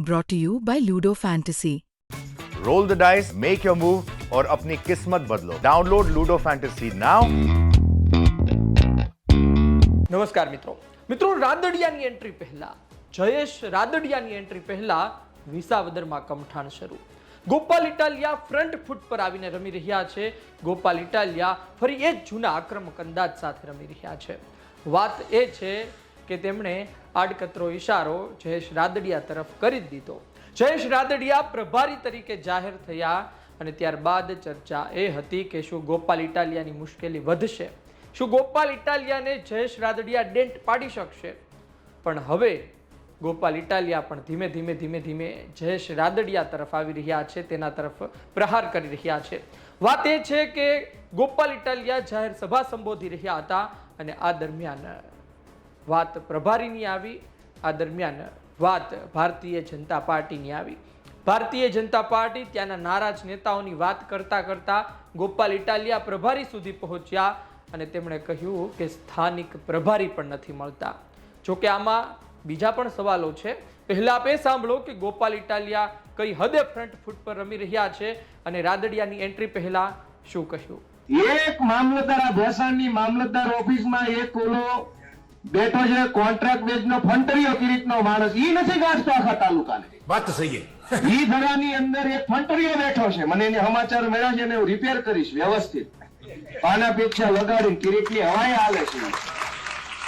brought to you by Ludo Fantasy. Roll the dice make your move और अपनी किस्मत बदलो डाउनलोड लूडो फैंटेसी नाउ નમસ્કાર મિત્રો મિત્રો રાદડિયાની એન્ટ્રી પહેલા જયેશ રાદડિયાની એન્ટ્રી પહેલા વિસાવદરમાં કમઠાણ શરૂ ગોપાલ ઇટાલિયા ફ્રન્ટ ફૂટ પર આવીને રમી રહ્યા છે ગોપાલ ઇટાલિયા ફરી એ જ જૂના આક્રમક અંદાજ સાથે રમી રહ્યા છે વાત એ છે કે તેમણે આડકતરો ઈશારો જયેશ રાદડિયા તરફ કરી દીધો. જયેશ રાદડિયા પ્રભારી તરીકે જાહેર થયા અને ત્યારબાદ ચર્ચા એ હતી કે શું ગોપાલ ઇટાલિયાની મુશ્કેલી વધશે. શું ગોપાલ ઇટાલિયાને જયેશ રાદડિયા ડેન્ટ પાડી શકશે? પણ હવે ગોપાલ ઇટાલિયા પણ ધીમે ધીમે ધીમે ધીમે જયેશ રાદડિયા તરફ આવી રહ્યા છે, તેના તરફ પ્રહાર કરી રહ્યા છે. વાત એ છે કે ગોપાલ ઇટાલિયા જાહેર સભા સંબોધી રહ્યા હતા અને આ દરમિયાન વાત પ્રભારીની આવી, આ દરમિયાન વાત ભારતીય જનતા પાર્ટીની આવી. ભારતીય જનતા પાર્ટી ત્યાંના નારાજ નેતાઓની વાત કરતા કરતા ગોપાલ ઇટાલિયા પ્રભારી સુધી પહોંચ્યા અને તેમણે કહ્યું કે સ્થાનિક પ્રભારી પણ નથી મળતા. જોકે આમાં બીજા પણ સવાલો છે. પહેલા આપ સાંભળો કે ગોપાલ ઇટાલિયા કઈ હદે ફ્રન્ટ ફૂટ પર રમી રહ્યા છે અને રાદડિયાની એન્ટ્રી પહેલા શું કહ્યું? એક મામલતદાર ભેસાણની મામલતદાર ઓફિસમાં એક ઓલો બેઠો છે કોન્ટ્રાક્ટ બેઝ નો ફંટરીઓ કિરીટનો માણસ ઈ નથી ગાંઠતો આખા તાલુકાને. વાત તો સહી ઈ ધડાની અંદર એક ફંટરીઓ બેઠો છે. મને એને સમાચાર મળ્યા છે ને હું રિપેર કરીશ વ્યવસ્થિત. પાના પેક્ષા લગાડીને કિરીટની હવાએ હાલે છે.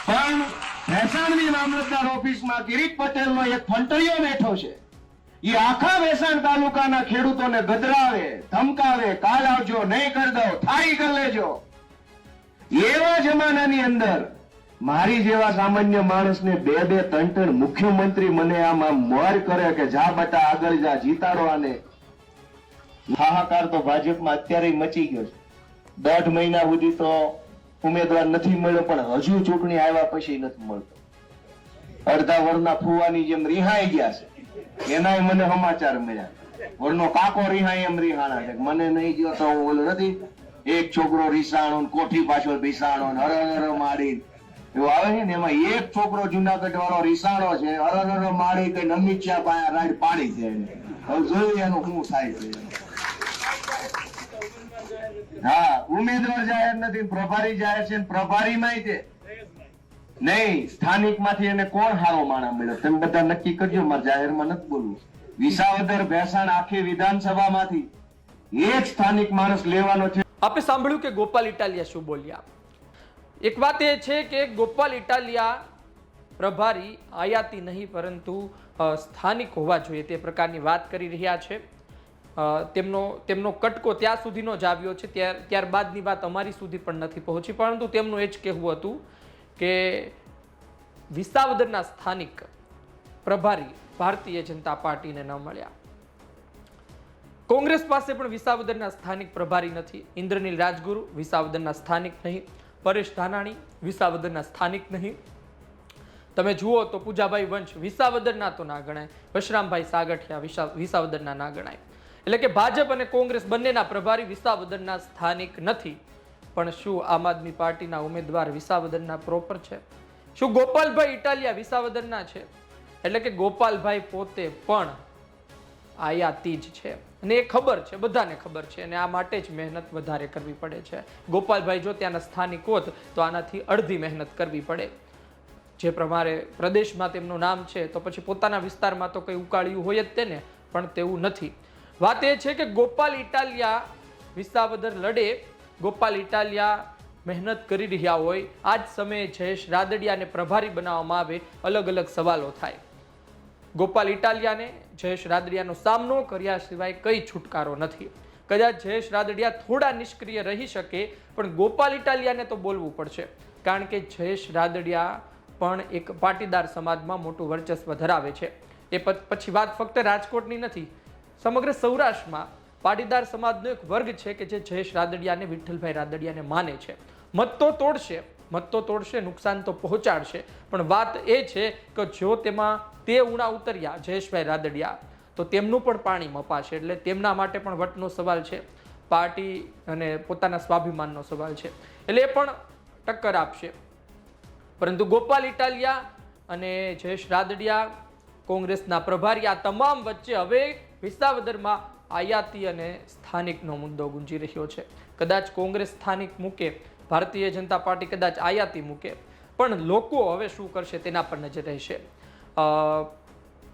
પણ ભેસાણની મામલતદાર ઓફિસમાં કિરીટ પટેલનો એક ફંટરીઓ બેઠો છે. એ આખા વેસાણ તાલુકાના ખેડૂતોને ગદરાવે ધમકાવે કાલ આવજો નહીં કરી દો થાળી કરી લેજો. એવા જમાનાની અંદર મારી જેવા સામાન્ય માણસને બે બે ત્રણ ત્રણ મુખ્યમંત્રી મને આમાં મર કરે કે જા બટા, આગળ જા, જીતાડો આને. હાહાકાર તો ભાજપમાં અત્યારે મચી ગયો છે. દોઢ મહિના સુધી તો ઉમેદવાર નથી મળ્યો, પણ હજુ ચૂંટણી આવ્યા પછી નથી મળતો. અડધા વરના ફુવાની જેમ રિહાઈ ગયા છે. એનાય મને સમાચાર મળ્યા. વરનો કાકો રિહાઈ એમ રિહાણા છે. મને નહીં ગયો તો હું ઓલો નથી. એક છોકરો રિસાણો કોઠી પાછળ ભીસાણો હર હર માડી એવું આવે છે ને એમાં એક છોકરો જુનાગઢ વાળો રિસાણો છે હર માળી કઈ નમીચ્યા પાયા રાઈડ પાડી છે હવે જોયું એનું શું થાય છે. હા, ઉમેદવાર જાહેર નથી, પ્રભારી જાહેર છે પ્રભારી માં તે. નહીં સ્થાનિકમાંથી એને કોણ હારો માણા મળ્યો? તમે બધા નક્કી કરજો, મારે જાહેરમાં નથી બોલવું. વિસાવદર ભેસાણ આખી વિધાનસભામાંથી એક સ્થાનિક માણસ લેવાનો છે. આપણે સાંભળ્યું કે ગોપાલ ઇટાલિયા શું બોલ્યા? એક વાત એ છે કે ગોપાલ ઇટાલિયા પ્રભારી આયાતી નહીં પરંતુ સ્થાનિક હોવા જોઈએ તે પ્રકારની વાત કરી રહ્યા છે. તેમનો તેમનો કટકો ત્યાં સુધીનો જ આવ્યો છે. ત્યાર, ત્યારબાદની વાત અમારી સુધી પણ નથી પહોંચી. પરંતુ તેમનું એ જ કહેવું હતું કે વિસાવદરના સ્થાનિક પ્રભારી ભારતીય જનતા પાર્ટીને ન મળ્યા. કોંગ્રેસ પાસે પણ વિસાવદરના સ્થાનિક પ્રભારી નથી. ઇન્દ્રનીલ રાજગુરુ વિસાવદરના સ્થાનિક નહીં. પરેશ ધાનાણી, વિસાવદરના સ્થાનિક નહીં. તમે જુઓ તો પૂજાભાઈ વંશ વિસાવદરના તો ના ગણાય. વશરામભાઈ સાગઠિયા વિસા વિસાવદરના ના ગણાય. એટલે કે ભાજપ અને કોંગ્રેસ બંનેના પ્રભારી વિસાવદરના સ્થાનિક નથી. પણ શું આમ આદમી પાર્ટીના ઉમેદવાર વિસાવદરના પ્રોપર છે? શું ગોપાલભાઈ ઇટાલિયા વિસાવદરના છે? એટલે કે ગોપાલભાઈ પોતે પણ આયાતી જ છે. અને એ ખબર છે, બધાને ખબર છે અને આ માટે જ મહેનત વધારે કરવી પડે છે. ગોપાલભાઈ, જો ત્યાંના સ્થાનિક હોત તો આનાથી અડધી મહેનત કરવી પડે. જે પ્રમાણે પ્રદેશમાં તેમનું નામ છે, તો પછી પોતાના વિસ્તારમાં તો કંઈ ઉકાળ્યું હોય જ તેને, પણ તેવું નથી. વાત એ છે કે ગોપાલ ઇટાલિયા વિસાવદર લડે, ગોપાલ ઇટાલિયા મહેનત કરી રહ્યા હોય. આ જ સમયે જયેશ રાદડિયાને પ્રભારી બનાવવામાં આવે, અલગ અલગ સવાલો થાય. ગોપાલ ઇટાલિયાને જયેશ રાદડિયાનો સામનો કર્યા સિવાય કઈ છુટકારો નથી. કદાચ જયેશ રાદડિયા થોડા નિષ્ક્રિય રહી શકે, પણ ગોપાલ ઇટાલિયાને તો બોલવું પડશે. કારણ કે જયેશ રાદડિયા પણ એક પાટીદાર સમાજમાં મોટું વર્ચસ્વ ધરાવે છે. એ પછી વાત ફક્ત રાજકોટની નથી, સમગ્ર સૌરાષ્ટ્રમાં પાટીદાર સમાજનો એક વર્ગ છે કે જે જયેશ રાદડિયાને, વિઠ્ઠલભાઈ રાદડિયાને માને છે. મત તો તોડશે, મત તો તોડશે, નુકસાન તો પહોંચાડશે, પણ વાત એ છે કે જો તેમાં તે ઉણા ઉતર્યા જયેશભાઈ રાદડિયા. તો તેમનું પણ પાણી મપાશે એટલે તેમના માટે પણ વટનો સવાલ છે. પાર્ટી અને પોતાના સ્વાભિમાનનો સવાલ છે. એટલે એ પણ ટક્કર આપશે. પરંતુ ગોપાલ ઇટાલિયા અને જયેશ રાદડિયા કોંગ્રેસના પ્રભારી આ તમામ વચ્ચે હવે વિસાવદરમાં આયાતી અને સ્થાનિકનો મુદ્દો ગુંજી રહ્યો છે. કદાચ કોંગ્રેસ સ્થાનિક મૂકે, ભારતીય જનતા પાર્ટી કદાચ આયાતી મૂકે. પણ લોકો હવે શું કરશે તેના પર નજર રહેશે.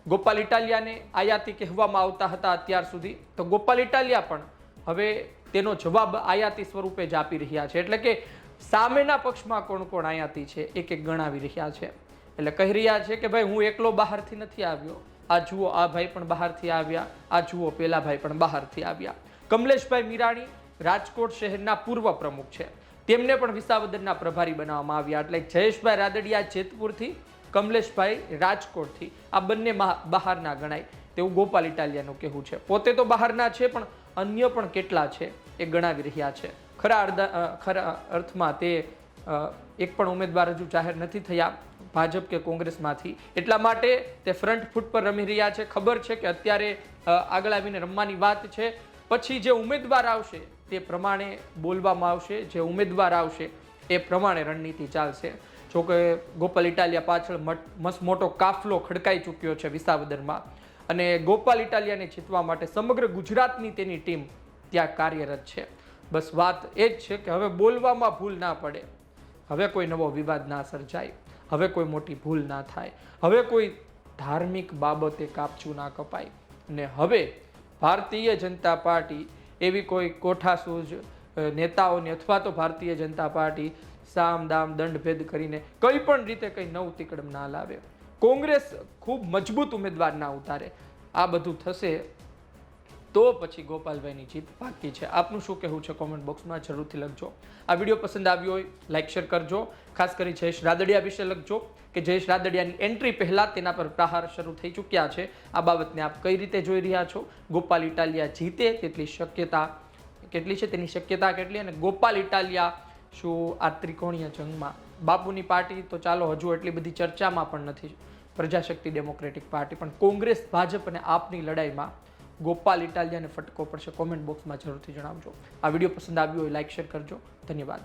ગોપાલ ઇટાલિયાને આયાતી કહેવામાં આવતા હતા અત્યાર સુધી. તો ગોપાલ ઇટાલિયા પણ હવે તેનો જવાબ આયાતી સ્વરૂપે જ આપી રહ્યા છે. એટલે કે સામેના પક્ષમાં કોણ કોણ આયાતી છે, એક એક ગણાવી રહ્યા છે. એટલે કહી રહ્યા છે કે ભાઈ હું એકલો બહારથી નથી આવ્યો. આ જુઓ, આ ભાઈ પણ બહારથી આવ્યા. આ જુઓ, પેલા ભાઈ પણ બહારથી આવ્યા. કમલેશભાઈ મીરાણી રાજકોટ શહેરના પૂર્વ પ્રમુખ છે. તેમને પણ વિસાવદરના પ્રભારી બનાવવામાં આવ્યા. એટલે જયેશભાઈ રાદડિયા જેતપુરથી કમલેશભાઈ રાજકોટથી. આ બંને બહારના ગણાય. તેવું ગોપાલ ઇટાલિયાનું કહેવું છે. પોતે તો બહારના છે, પણ અન્ય પણ કેટલા છે એ ગણાવી રહ્યા છે. ખરા અર્ધા- ખરા અર્થમાં તે એક પણ ઉમેદવાર હજુ જાહેર નથી થયા ભાજપ કે કોંગ્રેસમાંથી. એટલા માટે તે ફ્રન્ટ ફૂટ પર રમી રહ્યા છે. ખબર છે કે અત્યારે આગળ આવીને રમવાની વાત છે. પછી જે ઉમેદવાર આવશે તે પ્રમાણે બોલવામાં આવશે. જે ઉમેદવાર આવશે એ પ્રમાણે રણનીતિ ચાલશે. જો કે ગોપાલ ઇટાલિયા પાછળ મસ્ત મોટો કાફલો ખડકાઈ ચૂક્યો છે વિસાવદરમાં. અને ગોપાલ ઇટાલિયાને જીતવા માટે સમગ્ર ગુજરાતની તેની ટીમ ત્યાં કાર્યરત છે. બસ વાત એ જ છે કે હવે બોલવામાં ભૂલ ના પડે. હવે કોઈ નવો વિવાદ ના સર્જાય. હવે કોઈ મોટી ભૂલ ના થાય. હવે કોઈ ધાર્મિક બાબતે કાપચું ના કપાય. ને હવે ભારતીય જનતા પાર્ટી એવી કોઈ કોઠાસૂઝ નેતાઓની અથવા તો ભારતીય જનતા પાર્ટી સામ દામ દંડ ભેદ કરીને કઈ પણ રીતે કંઈ નવું તિકડમ ના લાવે. કોંગ્રેસ ખૂબ મજબૂત ઉમેદવાર ના ઉતારે. આ બધું થશે તો પછી ગોપાલભાઈની જીત બાકી છે. આપનું શું કહેવું છે કોમેન્ટ બોક્સમાં જરૂરથી લખજો. આ વીડિયો પસંદ આવ્યો હોય લાઇક શેર કરજો. ખાસ કરી જયેશ રાદડિયા વિશે લખજો કે જયેશ રાદડિયાની એન્ટ્રી પહેલાં તેના પર પ્રહાર શરૂ થઈ ચૂક્યા છે. આ બાબતને આપ કઈ રીતે જોઈ રહ્યા છો? ગોપાલ ઇટાલિયા જીતે તેટલી શક્યતા કેટલી છે? તેની શક્યતા કેટલી? અને ગોપાલ ઇટાલિયા શું આ ત્રિકોણીય જંગમાં. બાપુની પાર્ટી તો ચાલો હજુ એટલી બધી ચર્ચામાં પણ નથી. પ્રજાશક્તિ ડેમોક્રેટિક પાર્ટી, પણ કોંગ્રેસ, ભાજપ અને આપની લડાઈમાં ગોપાલ ઇટાલિયાને ફટકો પડશે. કોમેન્ટ બોક્સમાં જરૂરથી જણાવજો. આ વીડિયો પસંદ આવ્યો હોય, લાઈક, શેર કરજો. ધન્યવાદ.